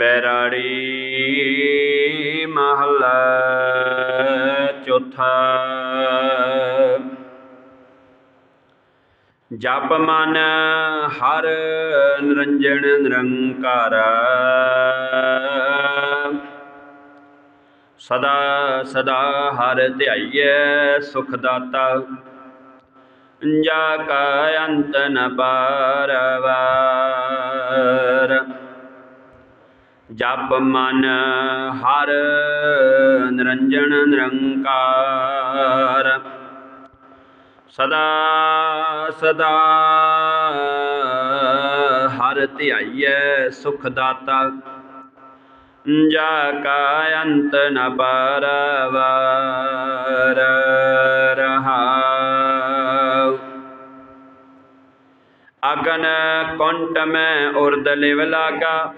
ਬੈਰਾੜੀ ਮਹੱਲਾ ਚੌਥਾ। ਜਪ ਮਨ ਹਰ ਨਿਰੰਜਨ ਨਿਰੰਕਾਰ। ਸਦਾ ਸਦਾ ਹਰ ਧਿਆਈਐ ਸੁਖ ਦਾਤਾ। ਜਾ ਕਾ ਅੰਤ ਨ ਪਾਰਵਾਰ ਜਪ ਮਨ ਹਰ ਨਿਰੰਜਨ ਨਿਰੰਕਾਰ। ਸਦਾ ਸਦਾ ਹਰ ਧਿਆਈਐ ਸੁਖ ਦਾਤਾ ਜਾ ਕਾ ਅੰਤ ਨ ਪਾਰਵਾਰ ਰਹਾਉ। ਅਗਨ ਕੁੰਟ ਮੈਂ ਉਰਦ ਲਿਵ ਲਾਗਾ।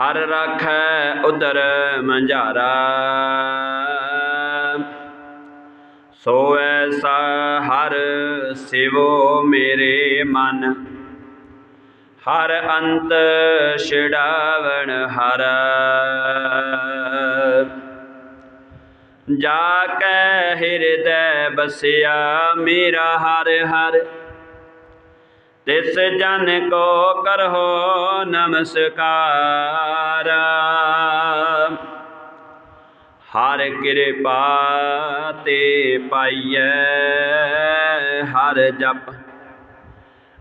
ਹਰ ਰਾਖੈ ਉਦਰ ਮੰਝਾਰਾ। ਸੋ ਐਸਾ ਹਰ ਸਿਵੋ ਮੇਰੇ ਮਨ। ਹਰ ਅੰਤ ਛਿੜਾਵਣ ਹਰ। ਜਾ ਕੈ ਹਿਰਦੈ ਬਸਿਆ ਮੇਰਾ ਹਰ ਹਰ। ਤਿਸ ਜਨ ਕੋ ਕਰਹੁ ਨਮਸਕਾਰ। ਹਰ ਕਿਰਪਾ ਤੇ ਪਾਈਐ, ਹਰ ਜਪ।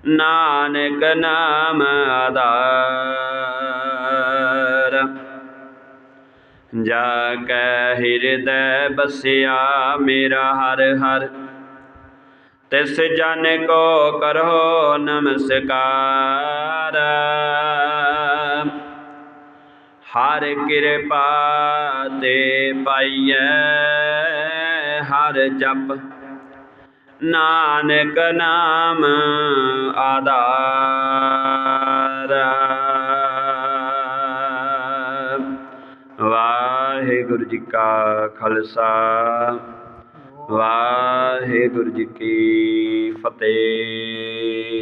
ਨਾਨਕ ਨਾਮ ਆਧਾਰ। ਜਾ ਕੈ ਹਿਰਦੈ ਬਸਿਆ ਮੇਰਾ ਹਰ ਹਰ। ਤਿਸ ਜਨ ਕੋ ਕਰੋ ਨਮਸਕਾਰ। ਹਰ ਕਿਰਪਾ ਤੇ ਪਾਈਐ, ਹਰ ਜਪ। ਨਾਨਕ ਨਾਮ ਆਧਾਰ। ਵਾਹਿਗੁਰੂ ਜੀ ਕਾ ਖਾਲਸਾ। ਵਾਹਿਗੁਰੂ ਜੀ ਕੀ ਫਤਿਹ।